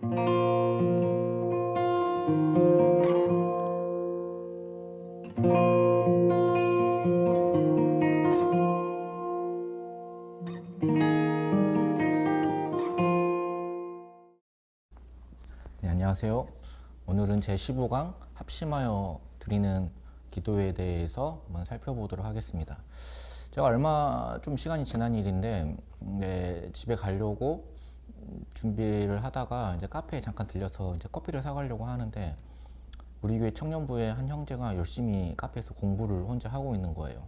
네, 안녕하세요. 오늘은 제 15강 합심하여 드리는 기도에 대해서 한번 살펴보도록 하겠습니다. 제가 얼마 좀 시간이 지난 일인데 네, 집에 가려고 준비를 하다가 이제 카페에 잠깐 들려서 이제 커피를 사가려고 하는데 우리 교회 청년부의 한 형제가 열심히 카페에서 공부를 혼자 하고 있는 거예요.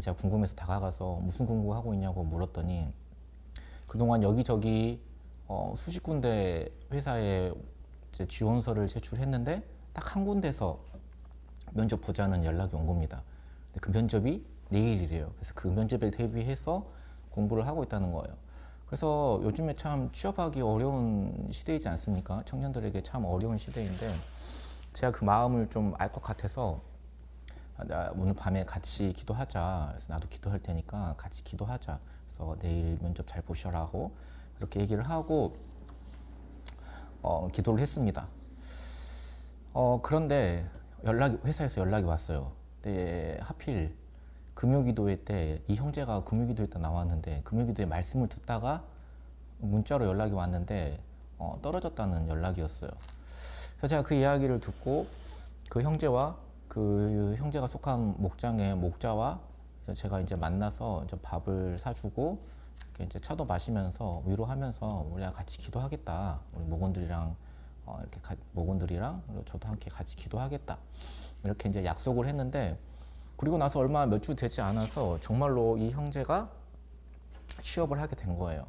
제가 궁금해서 다가가서 무슨 공부하고 있냐고 물었더니 그동안 여기저기 어, 수십 군데 회사에 지원서를 제출했는데 딱 한 군데서 면접 보자는 연락이 온 겁니다. 그 면접이 내일이래요. 그래서 그 면접에 대비해서 공부를 하고 있다는 거예요. 그래서 요즘에 참 취업하기 어려운 시대이지 않습니까? 청년들에게 참 어려운 시대인데 제가 그 마음을 좀 알 것 같아서 오늘 밤에 같이 기도하자. 그래서 나도 기도할 테니까 같이 기도하자. 그래서 내일 면접 잘 보셔라고 그렇게 얘기를 하고 어, 기도를 했습니다. 어, 그런데 연락이 회사에서 연락이 왔어요. 근데 하필 금요기도회 때 이 형제가 금요기도회 때 나왔는데 금요기도회 말씀을 듣다가 문자로 연락이 왔는데 어, 떨어졌다는 연락이었어요. 그래서 제가 그 이야기를 듣고 그 형제와 그 형제가 속한 목장의 목자와 제가 이제 만나서 이제 밥을 사주고 이제 차도 마시면서 위로하면서 우리가 같이 기도하겠다. 우리 목원들이랑 어, 이렇게 가, 목원들이랑 저도 함께 같이 기도하겠다. 이렇게 이제 약속을 했는데 그리고 나서 얼마 몇 주 되지 않아서 정말로 이 형제가 취업을 하게 된 거예요.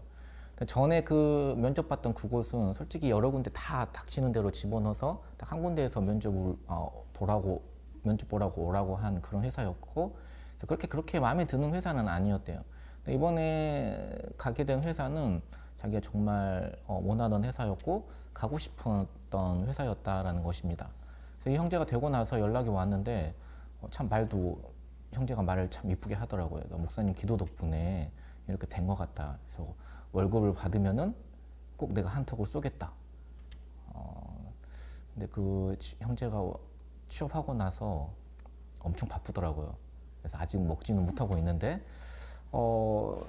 전에 그 면접 봤던 그곳은 솔직히 여러 군데 다 닥치는 대로 집어넣어서 딱 한 군데에서 면접을 어, 보라고 면접 보라고 오라고 한 그런 회사였고 그렇게 그렇게 마음에 드는 회사는 아니었대요. 이번에 가게 된 회사는 자기가 정말 어, 원하던 회사였고 가고 싶었던 회사였다라는 것입니다. 그래서 이 형제가 되고 나서 연락이 왔는데 어, 참 말도 형제가 말을 참 이쁘게 하더라고요. 너 목사님 기도 덕분에 이렇게 된 것 같다. 그래서 월급을 받으면은 꼭 내가 한턱을 쏘겠다. 어, 근데 그 치- 형제가 취업하고 나서 엄청 바쁘더라고요. 그래서 아직 먹지는 못하고 있는데 어,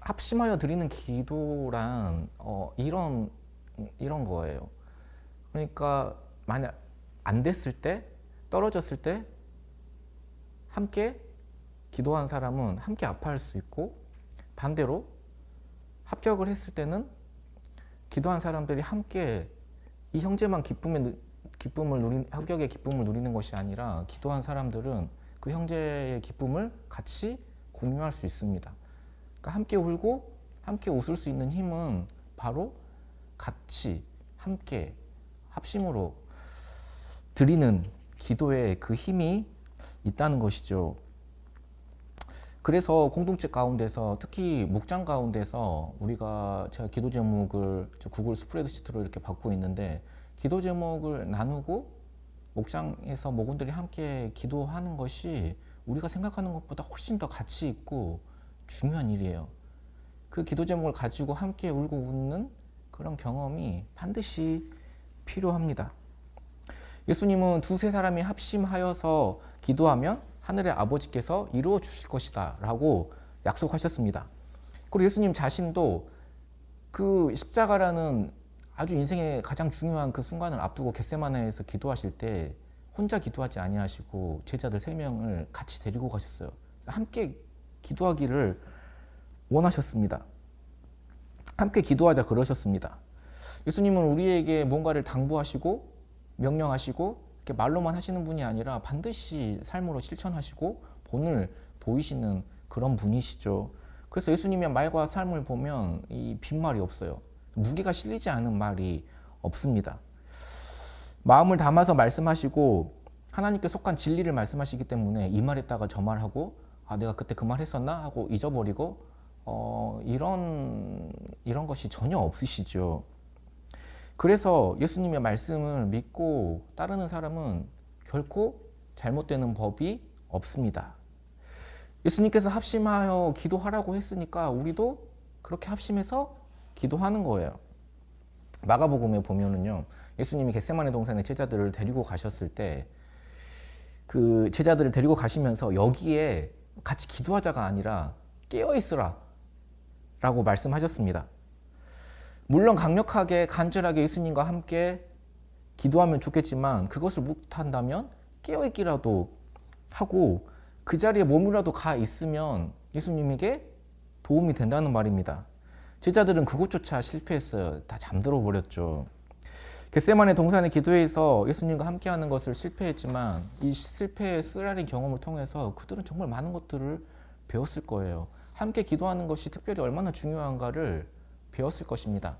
합심하여 드리는 기도란 어, 이런 이런 거예요. 그러니까 만약 안 됐을 때 떨어졌을 때 함께 기도한 사람은 함께 아파할 수 있고 반대로 합격을 했을 때는 기도한 사람들이 함께 이 형제만 기쁨의 누- 기쁨을 누리 합격의 기쁨을 누리는 것이 아니라 기도한 사람들은 그 형제의 기쁨을 같이 공유할 수 있습니다. 그러니까 함께 울고 함께 웃을 수 있는 힘은 바로 같이 함께 합심으로 드리는 기도에 그 힘이 있다는 것이죠. 그래서 공동체 가운데서 특히 목장 가운데서 우리가 제가 기도 제목을 저 구글 스프레드시트로 이렇게 받고 있는데 기도 제목을 나누고 목장에서 목원들이 함께 기도하는 것이 우리가 생각하는 것보다 훨씬 더 가치 있고 중요한 일이에요. 그 기도 제목을 가지고 함께 울고 웃는 그런 경험이 반드시 필요합니다. 예수님은 두세 사람이 합심하여서 기도하면 하늘의 아버지께서 이루어 주실 것이다 라고 약속하셨습니다. 그리고 예수님 자신도 그 십자가라는 아주 인생의 가장 중요한 그 순간을 앞두고 겟세마네에서 기도하실 때 혼자 기도하지 아니하시고 제자들 세 명을 같이 데리고 가셨어요. 함께 기도하기를 원하셨습니다. 함께 기도하자 그러셨습니다. 예수님은 우리에게 뭔가를 당부하시고 명령하시고 이렇게 말로만 하시는 분이 아니라 반드시 삶으로 실천하시고 본을 보이시는 그런 분이시죠. 그래서 예수님의 말과 삶을 보면 이 빈말이 없어요. 무게가 실리지 않은 말이 없습니다. 마음을 담아서 말씀하시고 하나님께 속한 진리를 말씀하시기 때문에 이 말했다가 저 말하고 아 내가 그때 그 말 했었나 하고 잊어버리고 어 이런 이런 것이 전혀 없으시죠. 그래서 예수님의 말씀을 믿고 따르는 사람은 결코 잘못되는 법이 없습니다. 예수님께서 합심하여 기도하라고 했으니까 우리도 그렇게 합심해서 기도하는 거예요. 마가복음에 보면은요. 예수님이 겟세마네 동산에 제자들을 데리고 가셨을 때 그 제자들을 데리고 가시면서 여기에 같이 기도하자가 아니라 깨어 있으라 라고 말씀하셨습니다. 물론 강력하게 간절하게 예수님과 함께 기도하면 좋겠지만 그것을 못한다면 깨어 있기라도 하고 그 자리에 몸이라도 가 있으면 예수님에게 도움이 된다는 말입니다. 제자들은 그것조차 실패했어요. 다 잠들어 버렸죠. 겟세만의 동산의 기도에서 예수님과 함께하는 것을 실패했지만 이 실패의 쓰라린 경험을 통해서 그들은 정말 많은 것들을 배웠을 거예요. 함께 기도하는 것이 특별히 얼마나 중요한가를 배웠을 것입니다.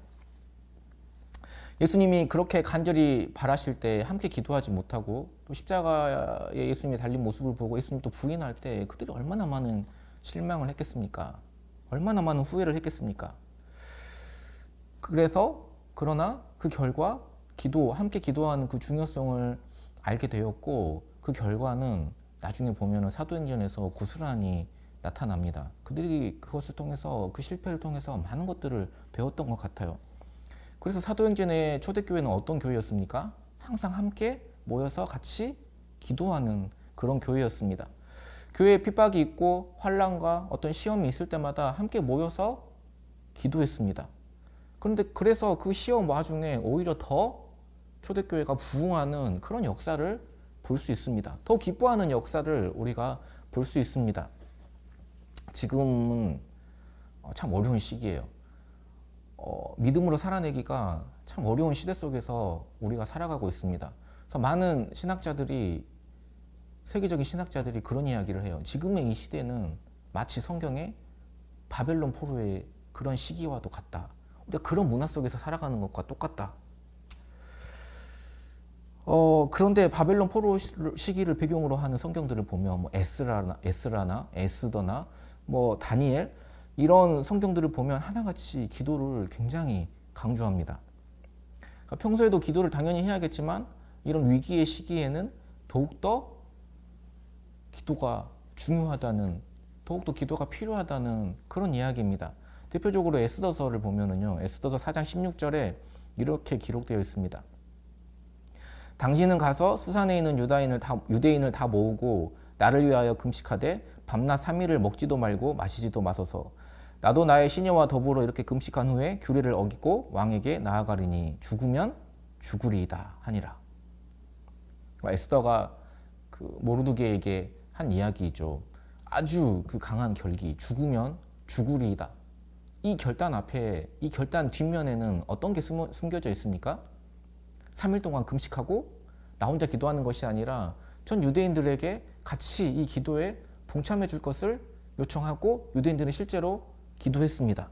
예수님이 그렇게 간절히 바라실 때 함께 기도하지 못하고 또 십자가에 예수님이 달린 모습을 보고 예수님 또 부인할 때 그들이 얼마나 많은 실망을 했겠습니까? 얼마나 많은 후회를 했겠습니까? 그래서 그러나 그 결과 기도 함께 기도하는 그 중요성을 알게 되었고 그 결과는 나중에 보면은 사도행전에서 고스란히 나타납니다. 그들이 그것을 통해서 그 실패를 통해서 많은 것들을 배웠던 것 같아요. 그래서 사도행전의 초대교회는 어떤 교회였습니까? 항상 함께 모여서 같이 기도하는 그런 교회였습니다. 교회에 핍박이 있고 환란과 어떤 시험이 있을 때마다 함께 모여서 기도했습니다. 그런데 그래서 그 시험 와중에 오히려 더 초대교회가 부흥하는 그런 역사를 볼 수 있습니다. 더 기뻐하는 역사를 우리가 볼 수 있습니다. 지금은 어, 참 어려운 시기예요. 어, 믿음으로 살아내기가 참 어려운 시대 속에서 우리가 살아가고 있습니다. 그래서 많은 신학자들이 세계적인 신학자들이 그런 이야기를 해요. 지금의 이 시대는 마치 성경의 바벨론 포로의 그런 시기와도 같다. 우리가 그런 문화 속에서 살아가는 것과 똑같다. 어, 그런데 바벨론 포로 시기를 배경으로 하는 성경들을 보면 뭐 에스라나, 에스라나, 에스더나 뭐 다니엘 이런 성경들을 보면 하나같이 기도를 굉장히 강조합니다. 그러니까 평소에도 기도를 당연히 해야겠지만 이런 위기의 시기에는 더욱더 기도가 중요하다는 더욱더 기도가 필요하다는 그런 이야기입니다. 대표적으로 에스더서를 보면은요. 에스더서 4장 16절에 이렇게 기록되어 있습니다. 당신은 가서 수산에 있는 유다인을 다, 유대인을 다 모으고 나를 위하여 금식하되 밤낮 3일을 먹지도 말고 마시지도 마소서. 나도 나의 시녀와 더불어 이렇게 금식한 후에 규례를 어기고 왕에게 나아가리니 죽으면 죽으리이다 하니라. 그러니까 에스더가 그 모르드게에게 한 이야기죠. 아주 그 강한 결기, 죽으면 죽으리이다. 이 결단 앞에, 이 결단 뒷면에는 어떤 게 숨어, 숨겨져 있습니까? 3일 동안 금식하고 나 혼자 기도하는 것이 아니라 전 유대인들에게 같이 이 기도에 동참해 줄 것을 요청하고 유대인들은 실제로 기도했습니다.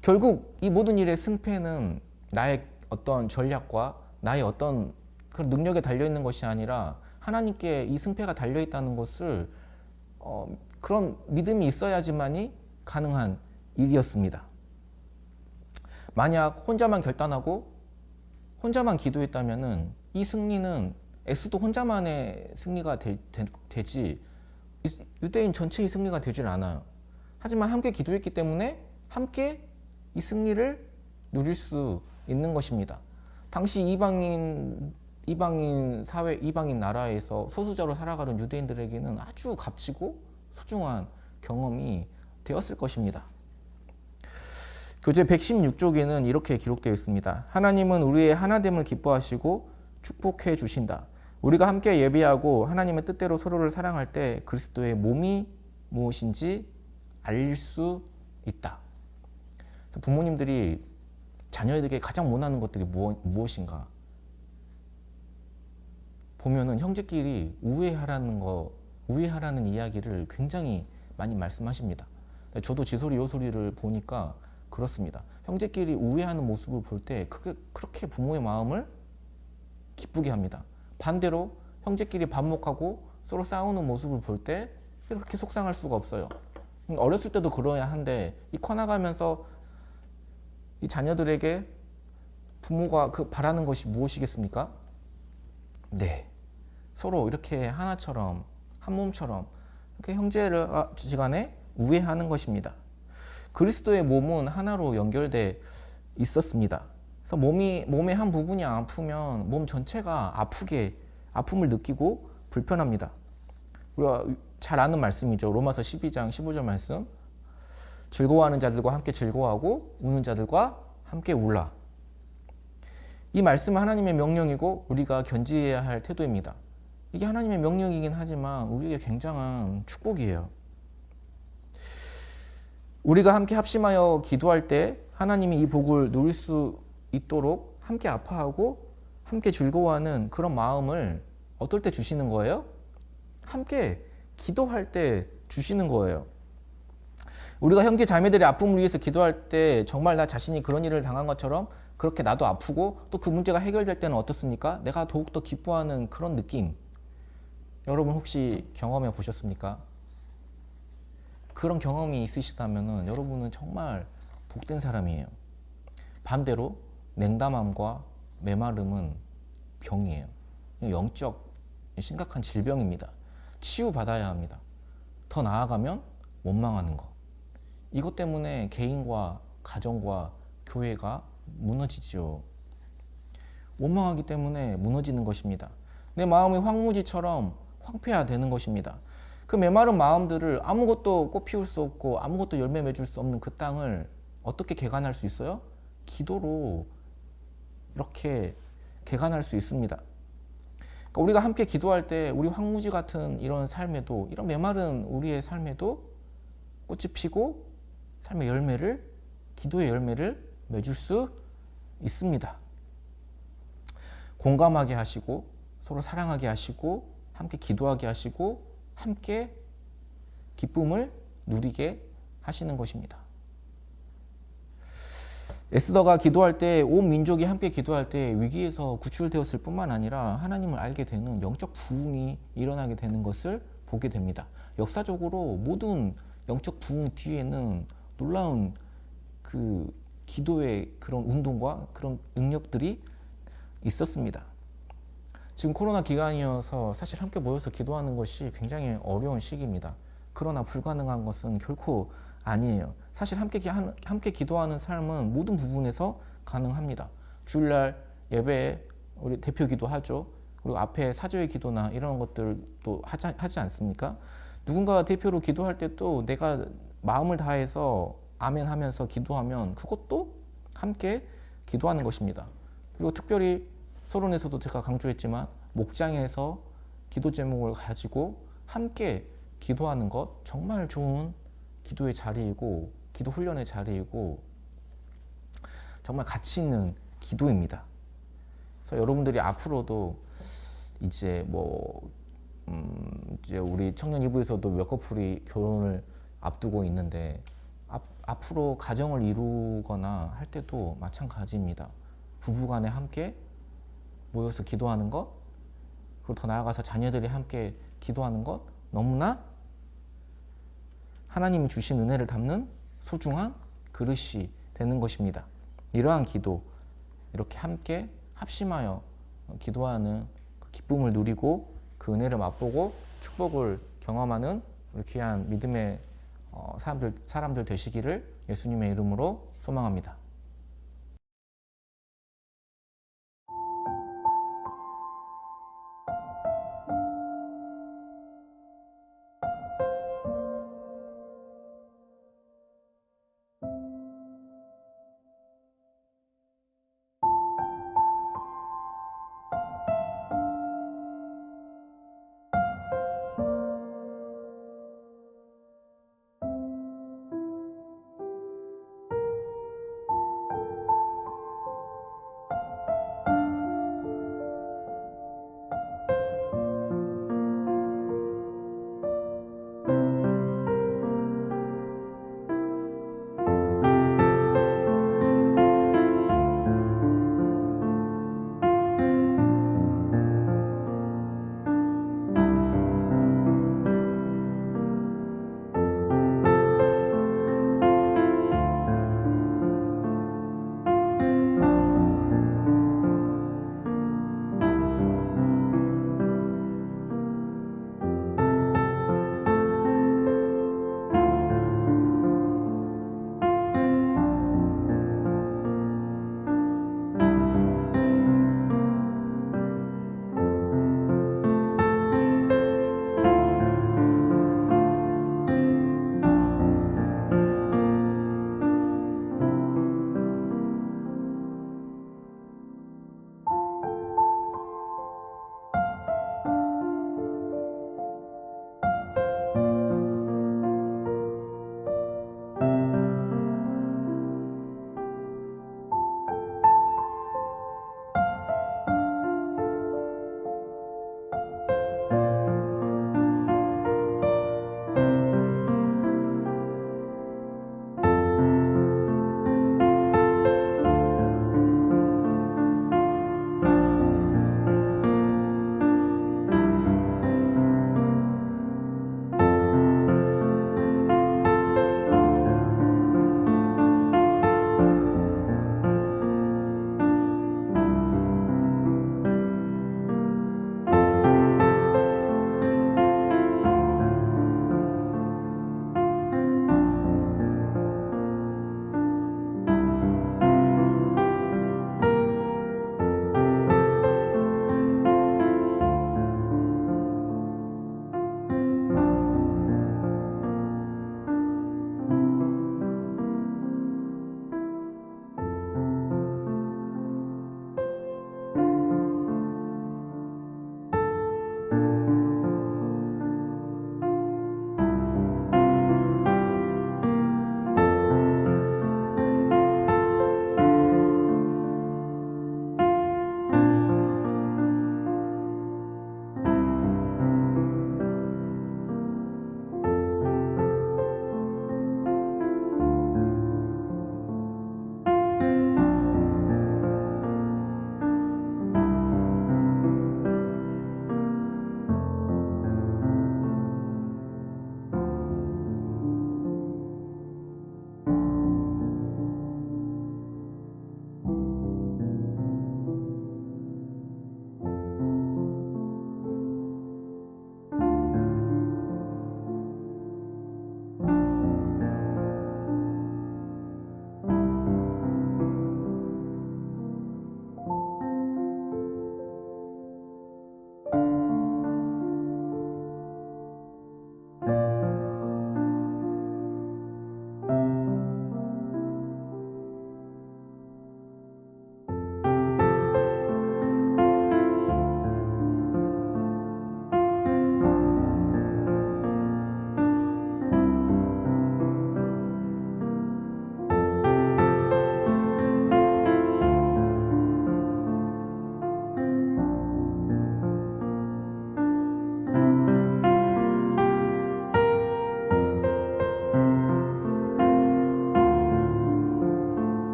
결국 이 모든 일의 승패는 나의 어떤 전략과 나의 어떤 그런 능력에 달려 있는 것이 아니라 하나님께 이 승패가 달려 있다는 것을 어, 그런 믿음이 있어야지만이 가능한 일이었습니다. 만약 혼자만 결단하고 혼자만 기도했다면은 이 승리는 에스도 혼자만의 승리가 되, 되, 지 유대인 전체의 승리가 되질 않아요. 하지만 함께 기도했기 때문에 함께 이 승리를 누릴 수 있는 것입니다. 당시 이방인 이방인 사회, 이방인 나라에서 소수자로 살아가는 유대인들에게는 아주 값지고 소중한 경험이 되었을 것입니다. 교재 116쪽에는 이렇게 기록되어 있습니다. 하나님은 우리의 하나됨을 기뻐하시고 축복해 주신다. 우리가 함께 예배하고 하나님의 뜻대로 서로를 사랑할 때 그리스도의 몸이 무엇인지 알릴 수 있다. 부모님들이 자녀에게 가장 원하는 것들이 무엇인가? 보면은 형제끼리 우애하라는 거, 우애하라는 이야기를 굉장히 많이 말씀하십니다. 저도 지소리 요소리를 보니까 그렇습니다. 형제끼리 우애하는 모습을 볼 때 그렇게 부모의 마음을 기쁘게 합니다. 반대로 형제끼리 반목하고 서로 싸우는 모습을 볼 때 이렇게 속상할 수가 없어요. 어렸을 때도 그러야 한데 이 커나가면서 이 자녀들에게 부모가 그 바라는 것이 무엇이겠습니까? 네. 서로 이렇게 하나처럼 한 몸처럼 이렇게 형제를 지간에 우애하는 것입니다. 그리스도의 몸은 하나로 연결돼 있었습니다. 그래서 몸이 몸의 한 부분이 아프면 몸 전체가 아프게 아픔을 느끼고 불편합니다. 우리가 잘 아는 말씀이죠. 로마서 12장 15절 말씀. 즐거워하는 자들과 함께 즐거워하고 우는 자들과 함께 울라. 이 말씀은 하나님의 명령이고 우리가 견지해야 할 태도입니다. 이게 하나님의 명령이긴 하지만 우리에게 굉장한 축복이에요. 우리가 함께 합심하여 기도할 때 하나님이 이 복을 누릴 수 있도록 함께 아파하고 함께 즐거워하는 그런 마음을 어떨 때 주시는 거예요? 함께 기도할 때 주시는 거예요. 우리가 형제 자매들의 아픔을 위해서 기도할 때 정말 나 자신이 그런 일을 당한 것처럼 그렇게 나도 아프고 또 그 문제가 해결될 때는 어떻습니까? 내가 더욱더 기뻐하는 그런 느낌. 여러분 혹시 경험해 보셨습니까? 그런 경험이 있으시다면 여러분은 정말 복된 사람이에요. 반대로 냉담함과 메마름은 병이에요. 영적 심각한 질병입니다. 치유받아야 합니다. 더 나아가면 원망하는 것. 이것 때문에 개인과 가정과 교회가 무너지죠. 원망하기 때문에 무너지는 것입니다. 내 마음이 황무지처럼 황폐화 되는 것입니다. 그 메마른 마음들을 아무것도 꽃 피울 수 없고 아무것도 열매 맺을 수 없는 그 땅을 어떻게 개간할 수 있어요? 기도로 이렇게 개간할 수 있습니다. 그러니까 우리가 함께 기도할 때 우리 황무지 같은 이런 삶에도 이런 메마른 우리의 삶에도 꽃이 피고 삶의 열매를 기도의 열매를 맺을 수 있습니다. 공감하게 하시고 서로 사랑하게 하시고 함께 기도하게 하시고 함께 기쁨을 누리게 하시는 것입니다. 에스더가 기도할 때 온 민족이 함께 기도할 때 위기에서 구출되었을 뿐만 아니라 하나님을 알게 되는 영적 부흥이 일어나게 되는 것을 보게 됩니다. 역사적으로 모든 영적 부흥 뒤에는 놀라운 그 기도의 그런 운동과 그런 능력들이 있었습니다. 지금 코로나 기간이어서 사실 함께 모여서 기도하는 것이 굉장히 어려운 시기입니다. 그러나 불가능한 것은 결코 아니에요. 사실 함께, 기- 한- 함께 기도하는 삶은 모든 부분에서 가능합니다. 주일날 예배에 우리 대표 기도하죠. 그리고 앞에 사조의 기도나 이런 것들도 하지, 하지 않습니까? 누군가 대표로 기도할 때 또 내가 마음을 다해서 아멘 하면서 기도하면 그것도 함께 기도하는 것입니다. 그리고 특별히 서론에서도 제가 강조했지만 목장에서 기도 제목을 가지고 함께 기도하는 것 정말 좋은 기도의 자리이고 기도 훈련의 자리이고 정말 가치 있는 기도입니다. 그래서 여러분들이 앞으로도 이제 뭐 음, 이제 우리 청년 이부에서도 몇 커플이 결혼을 앞두고 있는데 앞, 앞으로 가정을 이루거나 할 때도 마찬가지입니다. 부부간에 함께 모여서 기도하는 것 그리고 더 나아가서 자녀들이 함께 기도하는 것 너무나 하나님이 주신 은혜를 담는 소중한 그릇이 되는 것입니다. 이러한 기도 이렇게 함께 합심하여 기도하는 그 기쁨을 누리고 그 은혜를 맛보고 축복을 경험하는 우리 귀한 믿음의 어, 사람들 사람들 되시기를 예수님의 이름으로 소망합니다.